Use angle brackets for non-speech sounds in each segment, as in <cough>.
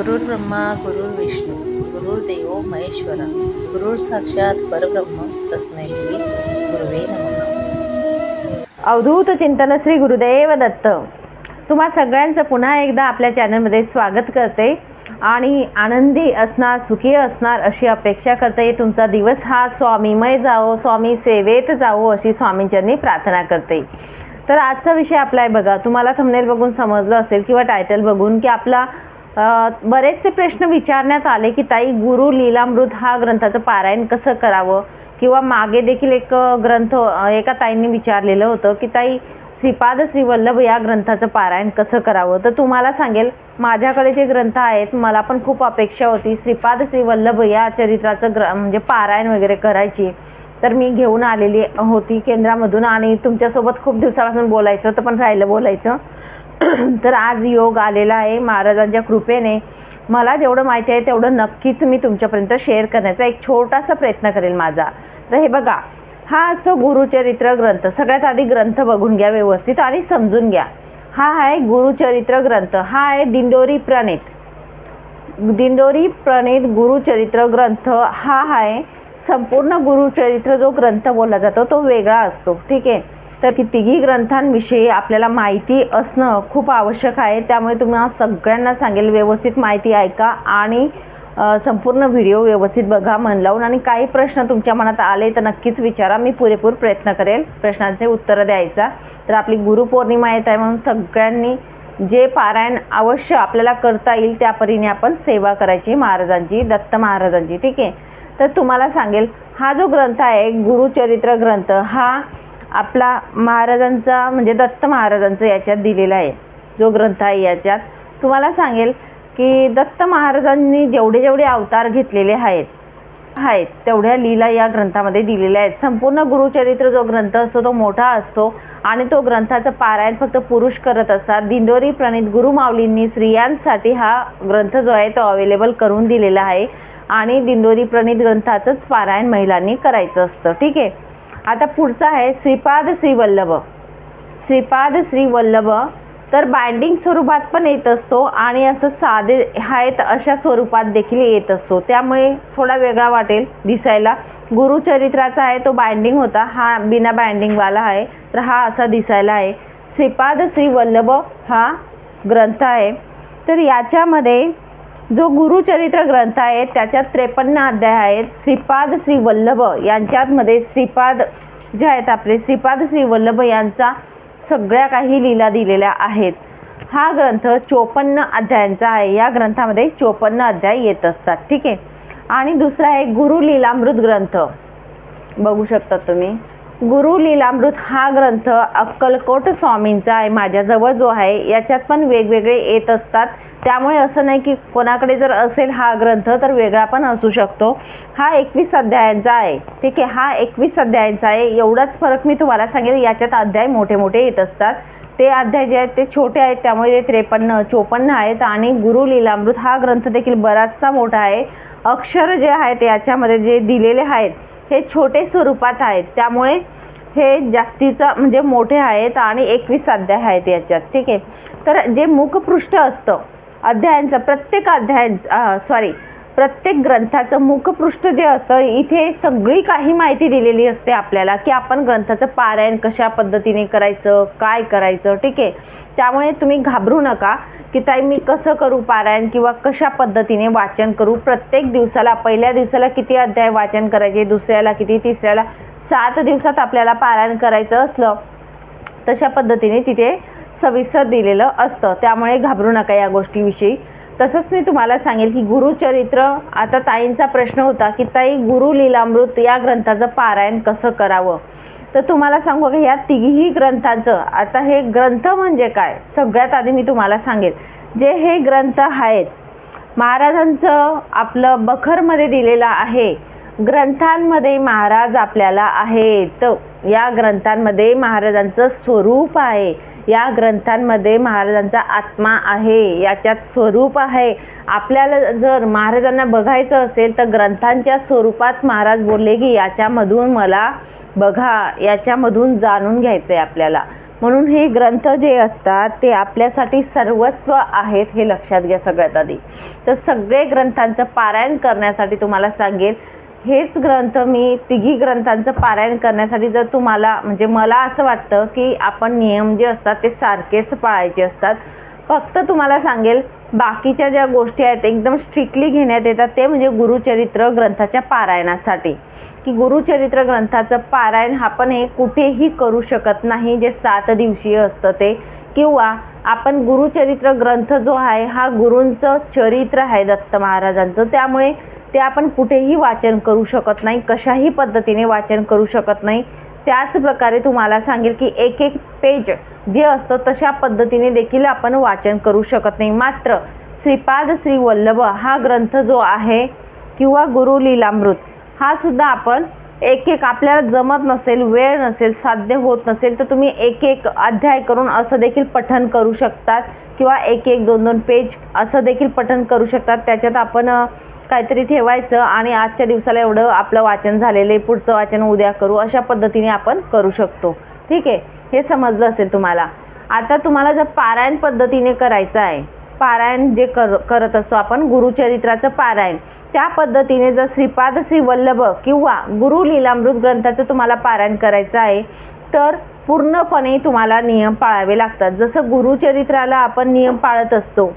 गुरुर् ब्रह्मा गुरुर् विष्णू गुरुर्देव महेश्वरा गुरुर साक्षात परब्रह्म तस्मै श्री गुरुवे नमः. अवधूत चिंतन श्री गुरुदेव दत्त. तुम्हा सगळ्यांचं पुन्हा एकदा आपल्या चॅनलमध्ये स्वागत करते आणि आनंदी असणार सुखी असणार अशी अपेक्षा करते. तुमचा दिवस हा स्वामीमय जावो स्वामी सेवेत जावो अशी स्वामींच्यांनी प्रार्थना करते. तर आजचा विषय आपला आहे बघा. तुम्हाला थंबनेल बघून समजलं असेल किंवा टायटल बघून की आपला बरेचसे प्रश्न विचारण्यात आले की ताई गुरु लीलामृत हा ग्रंथाचं पारायण कसं करावं? किंवा मागे देखील एक ग्रंथ एका ताईंनी विचारलेलं होतं की ताई श्रीपाद श्रीवल्लभ या ग्रंथाचं पारायण कसं करावं? तर तुम्हाला सांगेल माझ्याकडे जे ग्रंथ आहेत मला पण खूप अपेक्षा होती श्रीपाद श्रीवल्लभ या चरित्राचं ग्र म्हणजे पारायण वगैरे करायची. तर मी घेऊन आलेली होती केंद्रामधून आणि तुमच्यासोबत खूप दिवसापासून बोलायचं होतं पण राहिलं बोलायचं. <clears throat> तर आज योग आलेला आहे महाराजांच्या कृपेने. मला जेवढं माहिती आहे तेवढं नक्कीच मी तुमच्यापर्यंत शेअर करण्याचा एक छोटासा प्रयत्न करेल माझा. तर हे बघा हा असतो गुरुचरित्र ग्रंथ. सगळ्यात आधी ग्रंथ बघून घ्या व्यवस्थित आणि समजून घ्या. हा आहे गुरुचरित्र ग्रंथ. हा आहे दिंडोरी प्रणित. दिंडोरी प्रणित गुरुचरित्र ग्रंथ. हा आहे संपूर्ण गुरुचरित्र जो ग्रंथ बोलला जातो तो वेगळा असतो. ठीक आहे? तर की तिघी ग्रंथांविषयी आपल्याला माहिती असणं खूप आवश्यक आहे. त्यामुळे तुम्हाला सगळ्यांना सांगेल व्यवस्थित माहिती ऐका आणि संपूर्ण व्हिडिओ व्यवस्थित बघा मन लावून आणि काही प्रश्न तुमच्या मनात आले तर नक्कीच विचारा. मी पुरेपूर प्रयत्न करेल प्रश्नांचे उत्तरं द्यायचा. तर आपली गुरुपौर्णिमा येत आहे म्हणून सगळ्यांनी जे पारायण अवश्य आपल्याला करता येईल त्या परीने आपण सेवा करायची महाराजांची दत्त महाराजांची. ठीक आहे? तर तुम्हाला सांगेल हा जो ग्रंथ आहे गुरुचरित्र ग्रंथ हा आपला महाराजांचा म्हणजे दत्त महाराजांचं याच्यात दिलेला आहे. जो ग्रंथ आहे याच्यात. तुम्हाला सांगेल की दत्त महाराजांनी जेवढे जेवढे अवतार घेतलेले आहेत आहेत तेवढ्या लीला या ग्रंथामध्ये दिलेल्या आहेत. संपूर्ण गुरुचरित्र जो ग्रंथ असतो तो मोठा असतो आणि तो ग्रंथाचं पारायण फक्त पुरुष करत असतात. दिंडोरी प्रणित गुरुमाऊलींनी स्त्रियांसाठी हा ग्रंथ जो आहे तो अवेलेबल करून दिलेला आहे. आणि दिंडोरी प्रणित ग्रंथाचंच पारायण महिलांनी करायचं असतं. ठीक आहे? आता पुढचं आहे श्रीपाद श्रीवल्लभ. श्रीपाद श्रीवल्लभ तर बाइंडिंग स्वरूपात पण येत असतो आणि असं साधे आहेत अशा स्वरूपात देखील येत असतो. त्यामुळे थोडा वेगळा वाटेल दिसायला. गुरुचरित्राचा आहे तो बाइंडिंग होता. हा बिना बाइंडिंगवाला आहे. तर हा असा दिसायला आहे. श्रीपाद श्रीवल्लभ हा ग्रंथ आहे. तर याच्यामध्ये जो गुरुचरित्र ग्रंथ आहे त्याच्यात त्रेपन्न अध्याय आहेत. श्रीपाद श्री वल्लभ यांच्यामध्ये श्रीपाद जे आहेत आपले श्रीपाद श्री वल्लभ यांचा सगळ्या काही लीला दिलेल्या आहेत. हा ग्रंथ चोपन्न अध्यायांचा आहे. या ग्रंथामध्ये चोपन्न अध्याय येत असतात. ठीक आहे? आणि दुसरा आहे गुरु लीलामृत ग्रंथ. बघू शकता तुम्ही. गुरु लीलामृत हा ग्रंथ अक्कलकोट स्वामींचा आहे माझ्याजवळ जो आहे याच्यात पण वेगवेगळे येत असतात. त्यामुळे असं नाही की कोणाकडे जर असेल हा ग्रंथ तर वेगळा पण असू शकतो. हा एकवीस अध्यायांचा आहे. ठीक आहे हा एकवीस अध्यायांचा आहे. एवढाच फरक मी तुम्हाला सांगेल याच्यात अध्याय मोठे मोठे येत असतात. ते अध्याय जे आहेत ते छोटे आहेत त्यामुळे ते त्रेपन्न चोपन्न आहेत. आणि गुरु लीलामृत हा ग्रंथ देखील बराचसा मोठा आहे. अक्षर जे आहेत याच्यामध्ये जे दिलेले आहेत हे छोटे स्वरूपात आहेत. त्यामुळे हे जास्तीचं म्हणजे मोठे आहेत आणि एकवीस अध्याय आहेत याच्यात. ठीक आहे. तर जे मुखपृष्ठ असतं अध्यायांचं प्रत्येक अध्याय सॉरी प्रत्येक ग्रंथाचं मुखपृष्ठ जे असतं इथे सगळी काही माहिती दिलेली असते आपल्याला की आपण ग्रंथाचं पारायण कशा पद्धतीने करायचं काय करायचं ठीक आहे? त्यामुळे तुम्ही घाबरू नका की ताई मी कसं करू पारायण किंवा कशा पद्धतीने वाचन करू? प्रत्येक दिवसाला पहिल्या दिवसाला किती अध्याय वाचन करायचे दुसऱ्याला किती तिसऱ्याला? सात दिवसात आपल्याला पारायण करायचं असलं तशा पद्धतीने तिथे सविस्तर दिलेलं असतं. त्यामुळे घाबरू नका या गोष्टीविषयी. तसंच मी तुम्हाला सांगेल की गुरुचरित्र आता ताईंचा प्रश्न होता की ताई गुरु लीलामृत या ग्रंथाचं पारायण कसं करावं? तर तुम्हाला सांगू का ह्या तिघीही ग्रंथांचं आता हे ग्रंथ म्हणजे काय? सगळ्यात आधी मी तुम्हाला सांगेल. जे हे ग्रंथ आहेत महाराजांचं आपलं बखरमध्ये दिलेलं आहे ग्रंथांमध्ये महाराज आपल्याला आहेत. या ग्रंथांमध्ये महाराजांचं स्वरूप आहे. या ग्रंथांमध्ये महाराजांचा आत्मा आहे याच्यात स्वरूप आहे. आपल्याला जर महाराजांना बघायचं असेल तर ग्रंथांच्या स्वरूपात महाराज बोलले की याच्यामधून मला बघा याच्यामधून जाणून घ्यायचं आहे आपल्याला. म्हणून हे ग्रंथ जे असतात ते आपल्यासाठी सर्वस्व आहेत हे लक्षात घ्या सगळ्यात आधी. तर सगळे ग्रंथांचं पारायण करण्यासाठी तुम्हाला सांगेल हेच ग्रंथ मी तिघी ग्रंथांचं पारायण करण्यासाठी जर तुम्हाला म्हणजे मला असं वाटतं की आपण नियम जे असतात ते सारखेच पाळायचे असतात. फक्त तुम्हाला सांगेल बाकीच्या ज्या गोष्टी आहेत एकदम स्ट्रिक्टली घेण्यात येतात ते म्हणजे गुरुचरित्र ग्रंथाच्या पारायणासाठी. की गुरुचरित्र ग्रंथाचं पारायण आपण हे कुठेही करू शकत नाही जे सात दिवसीय असतं ते. किंवा आपण गुरुचरित्र ग्रंथ जो आहे हा गुरूंचं चरित्र आहे दत्त महाराजांचं. त्यामुळे ते आपण कुठेही वाचन करू शकत नाही कशाही पद्धतीने वाचन करू शकत नाही. त्याच प्रकारे तुम्हाला सांगेल की एक एक पेज जे असतं तशा पद्धतीने देखील आपण वाचन करू शकत नाही. मात्र श्रीपाद श्री वल्लभ हा ग्रंथ जो आहे किंवा गुरु लीलामृत हा सुद्धा आपण एक एक आपल्याला जमत नसेल वेळ नसेल साध्य होत नसेल तर तुम्ही एक एक अध्याय करून असं देखील पठन करू शकतात किंवा एक एक दोन दोन पेज असं देखील पठन करू शकतात. त्याच्यात आपण काहीतरी ठेवायचं आणि आजच्या दिवसाला एवढं आपलं वाचन झालेलं आहे पुढचं वाचन उद्या करू अशा पद्धतीने आपण करू शकतो. ठीक आहे? हे समजलं असेल तुम्हाला. आता तुम्हाला जर पारायण पद्धतीने करायचं आहे पारायण जे कर करत असतो आपण गुरुचरित्राचं पारायण त्या पद्धतीने जर श्रीपाद श्री वल्लभ किंवा गुरु लीलामृत ग्रंथाचं तुम्हाला पारायण करायचं आहे तर पूर्णपणे तुम्हाला नियम पाळावे लागतात. जसं गुरुचरित्राला आपण नियम पाळत असतो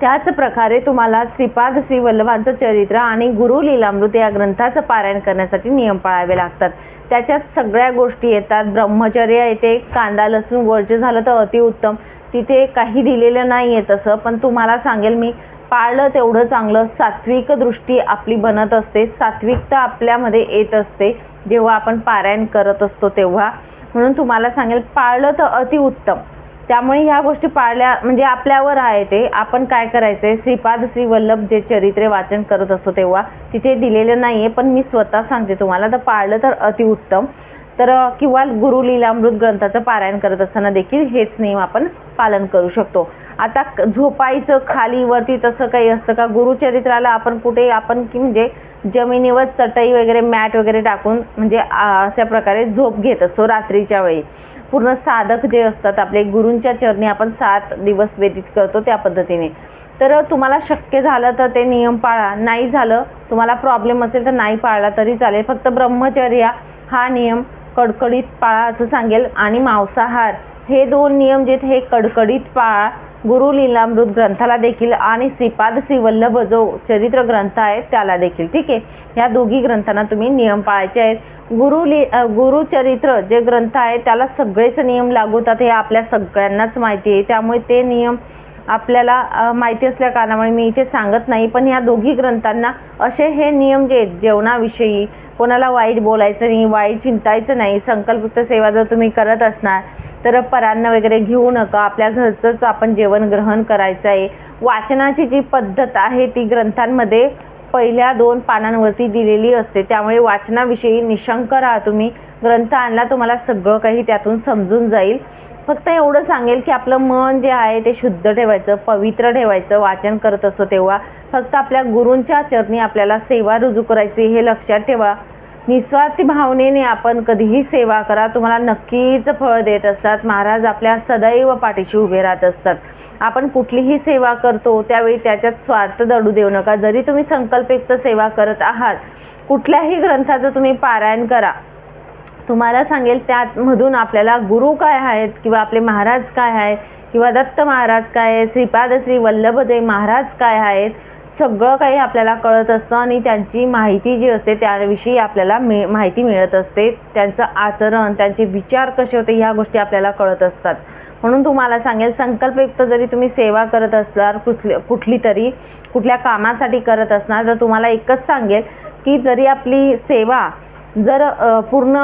त्याच प्रकारे तुम्हाला श्रीपाद श्री वल्लभांचं चरित्र आणि गुरु लीलामृत या ग्रंथाचं पारायण करण्यासाठी नियम पाळावे लागतात. त्याच्यात सगळ्या गोष्टी येतात. ब्रह्मचर्य येते. कांदा लसूण वरचे झालं तर अतिउत्तम तिथे काही दिलेलं नाही आहे तसं पण तुम्हाला सांगेल मी पाळलं तेवढं चांगलं. सात्विक दृष्टी आपली बनत असते. सात्विकता आपल्यामध्ये येत असते. जेव्हा आपण पारायण करत असतो तेव्हा. म्हणून तुम्हाला सांगेल पाळलं तर अतिउत्तम त्यामुळे ह्या गोष्टी पाळल्या म्हणजे आपल्यावर आहे ते. आपण काय करायचं आहे श्रीपाद श्री वल्लभ जे चरित्रे वाचन करत असतो तेव्हा तिथे दिलेलं नाही आहे पण मी स्वतः सांगते तुम्हाला. तर पाळलं तर अतिउत्तम तर किंवा गुरु लीलामृत ग्रंथाचं पारायण करत असताना देखील हेच नियम आपण पालन करू शकतो. आता झोपायचं खाली वरती तसं काही असतं का? गुरुचरित्राला आपण कुठे आपण की म्हणजे जमिनीवर चटई वगैरे मॅट वगैरे टाकून म्हणजे अशा प्रकारे झोप घेत असतो रात्रीच्या वेळी. पूर्ण साधक जे असतात आपले गुरूंच्या चरणी आपण सात दिवस व्यतीत करतो त्या पद्धतीने. तर तुम्हाला शक्य झालं तर ते नियम पाळा. नाही झालं तुम्हाला प्रॉब्लेम असेल तर नाही पाळला तरी चालेल. फक्त ब्रह्मचर्या हा नियम कडकडीत पाळा असं सांगेल. आणि मांसाहार हे दोन नियम जे आहेत हे कडकडीत पाळा. गुरु लीलामृत ग्रंथाला देखील आणि श्रीपाद श्रीवल्लभ जो चरित्र ग्रंथ आहे त्याला देखील. ठीक आहे? ह्या दोघी ग्रंथांना तुम्ही नियम पाळायचे आहेत. गुरु ली गुरुचरित्र जे ग्रंथ आहे त्याला सगळेच नियम लागू होतात हे आपल्या सगळ्यांनाच माहिती आहे. त्यामुळे ते नियम आपल्याला माहिती असल्या कारणामुळे मी इथे सांगत नाही. पण ह्या दोघी ग्रंथांना असे हे नियम जे आहेत जेवणाविषयी कोणाला वाईट बोलायचं नाही वाईट चिंतायचं नाही संकल्पयुक्त सेवा जर तुम्ही करत असणार तर परान्न वगैरे घेऊ नका. आपल्या घरचंच आपण जेवण ग्रहण करायचं आहे. वाचनाची जी पद्धत आहे ती ग्रंथांमध्ये पहिल्या दोन पानांवरती दिलेली असते. त्यामुळे वाचनाविषयी निशंक राहा तुम्ही. ग्रंथ आणला तुम्हाला सगळं काही त्यातून समजून जाईल. फक्त एवढं सांगेल की आपलं मन जे आहे ते शुद्ध ठेवायचं पवित्र ठेवायचं वाचन करत असतो तेव्हा. फक्त आपल्या गुरूंच्या चरणी आपल्याला सेवा रुजू करायची हे लक्षात ठेवा. निस्वार्थी भावनेने आपण कधीही सेवा करा. तुम्हाला नक्कीच फळ देत असतात. महाराज आपल्या सदैव पाठीशी उभे राहत असतात. आपण कुठलीही सेवा करतो त्यावेळी त्याच्यात स्वार्थ दडू देऊ नका. जरी तुम्ही संकल्पयुक्त सेवा करत आहात कुठल्याही ग्रंथाचं तुम्ही पारायण करा. तुम्हाला सांगेल त्यामधून आपल्याला गुरु काय आहेत किंवा आपले महाराज काय आहेत किंवा दत्त महाराज काय आहेत श्रीपाद श्री वल्लभदेव महाराज काय आहेत सगळं काही आपल्याला कळत असतं आणि त्यांची माहिती जी असते त्याविषयी आपल्याला मिळ माहिती मिळत असते. त्यांचं आचरण त्यांचे विचार कसे होते ह्या गोष्टी आपल्याला कळत असतात. म्हणून तुम्हाला सांगेल संकल्पयुक्त जरी तुम्ही सेवा करत असणार कुठली कुठली तरी कुठल्या कामासाठी करत असणार तर तुम्हाला एकच सांगेल की जरी आपली सेवा जर पूर्ण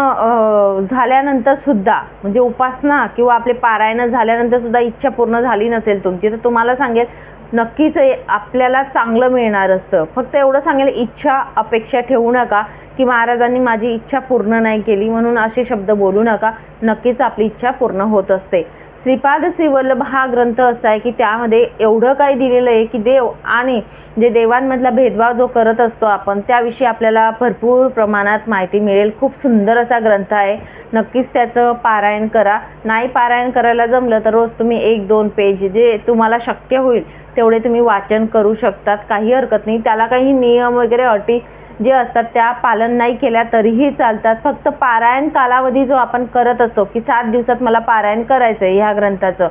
झाल्यानंतर सुद्धा म्हणजे उपासना किंवा आपले पारायण झाल्यानंतर सुद्धा इच्छा पूर्ण झाली नसेल तुमची तर तुम्हाला सांगेल नक्कीच आपल्याला चांगलं मिळणार असतं. फक्त एवढं सांगेल इच्छा अपेक्षा ठेवू नका की महाराजांनी माझी इच्छा पूर्ण नाही केली म्हणून असे शब्द बोलू नका. नक्कीच आपली इच्छा पूर्ण होत असते. श्रीपाद श्रीवल्लभ हा ग्रंथ असा आहे की त्यामध्ये एवढं काही दिलेलं आहे की देव आणि जे देवांमधला भेदभाव जो करत असतो आपण त्याविषयी आपल्याला भरपूर प्रमाणात माहिती मिळेल. खूप सुंदर असा ग्रंथ आहे. नक्कीच त्याचं पारायण करा. नाही पारायण करायला जमलं तर रोज तुम्ही एक दोन पेज जे तुम्हाला शक्य होईल तेवढे तुम्ही वाचन करू शकतात. काही हरकत नाही. त्याला काही नियम वगैरे अटी जे असतात त्या पालन नाही केल्या तरीही चालतात. फक्त पारायण कालावधी जो आपण करत असतो की सात दिवसात मला पारायण करायचं आहे ह्या ग्रंथाचं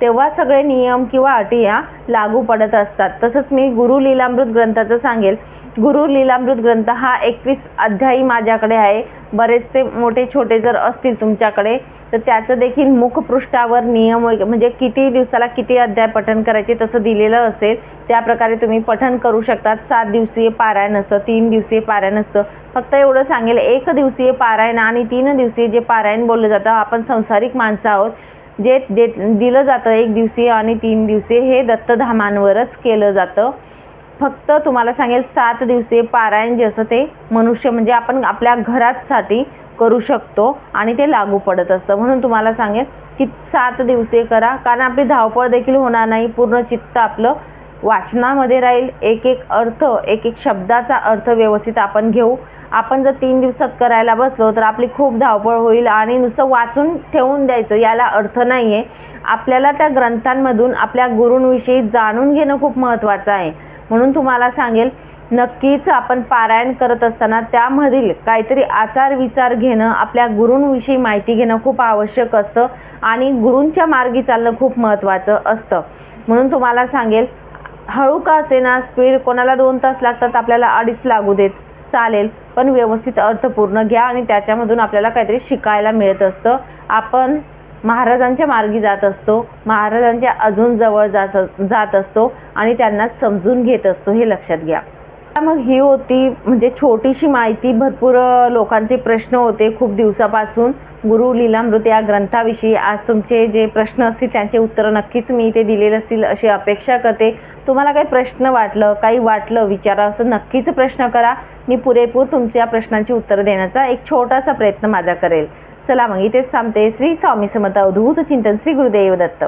तेव्हा सगळे नियम किंवा अटी या लागू पडत असतात. तसंच मी गुरु लीलामृत ग्रंथाचं सांगेल. गुरु लीलामृत ग्रंथ हा एकवीस अध्यायी माझ्याकडे आहे. बरेचसे मोठे छोटे जर असतील तुमच्याकडे तर त्याचं देखील मुखपृष्ठावर नियम वगैरे म्हणजे किती दिवसाला किती अध्याय पठण करायचे तसं दिलेलं असेल त्या प्रकारे तुम्ही पठण करू शकतात. सात दिवसीय पारायण असतं तीन दिवसीय पारायण असतं. फक्त एवढं सांगेल एक दिवसीय पारायण आणि तीन दिवसीय जे पारायण बोललं जातं आपण संसारिक माणसं आहोत जे जे दिलं जातं एक दिवसीय आणि तीन दिवसीय हे दत्तधामांवरच केलं जातं. फक्त तुम्हाला सांगेल सात दिवसीय पारायण जे असं ते मनुष्य म्हणजे आपण आपल्या घरासाठी करू शकतो आणि ते लागू पडत असतं. म्हणून तुम्हाला सांगेल की सात दिवसीय करा. कारण आपली धावपळ देखील होणार नाही. पूर्ण चित्त आपलं वाचनामध्ये राहील. एक एक अर्थ एक एक शब्दाचा अर्थ व्यवस्थित आपण घेऊ. आपण जर तीन दिवसात करायला बसलो तर आपली खूप धावपळ होईल आणि नुसतं वाचून ठेवून द्यायचं याला अर्थ नाही आहे आपल्याला त्या ग्रंथांमधून आपल्या गुरूंविषयी जाणून घेणं खूप महत्त्वाचं आहे. म्हणून तुम्हाला सांगेल नक्कीच आपण पारायण करत असताना त्यामधील काहीतरी आचार विचार घेणं आपल्या गुरूंविषयी माहिती घेणं खूप आवश्यक असतं आणि गुरूंच्या मार्गी चालणं खूप महत्त्वाचं असतं. म्हणून तुम्हाला सांगेल हळू का असेना स्पीड कोणाला दोन तास लागतात आपल्याला अडीच लागू देत चालेल पण व्यवस्थित अर्थपूर्ण घ्या आणि त्याच्यामधून आपल्याला काहीतरी शिकायला मिळत असतं. आपण महाराजांच्या मार्गी जात असतो महाराजांच्या अजून जवळ जात जात असतो आणि त्यांना समजून घेत असतो हे लक्षात घ्या. मग ही होती म्हणजे छोटीशी माहिती भरपूर लोकांचे प्रश्न होते खूप दिवसापासून. गुरु लीलामृत या ग्रंथाविषयी आज तुमचे जे प्रश्न असतील त्यांचे उत्तरं नक्कीच मी इथे दिलेले असतील अशी अपेक्षा करते. तुम्हाला काही प्रश्न वाटलं काही वाटलं विचारा असं नक्कीच प्रश्न करा. मी पुरेपूर तुमच्या प्रश्नांची उत्तरं देण्याचा एक छोटासा प्रयत्न माझा करेल. चला मग इथेच थांबते श्री स्वामी समर्थ अवधूत चिंतन श्री गुरुदेव दत्त.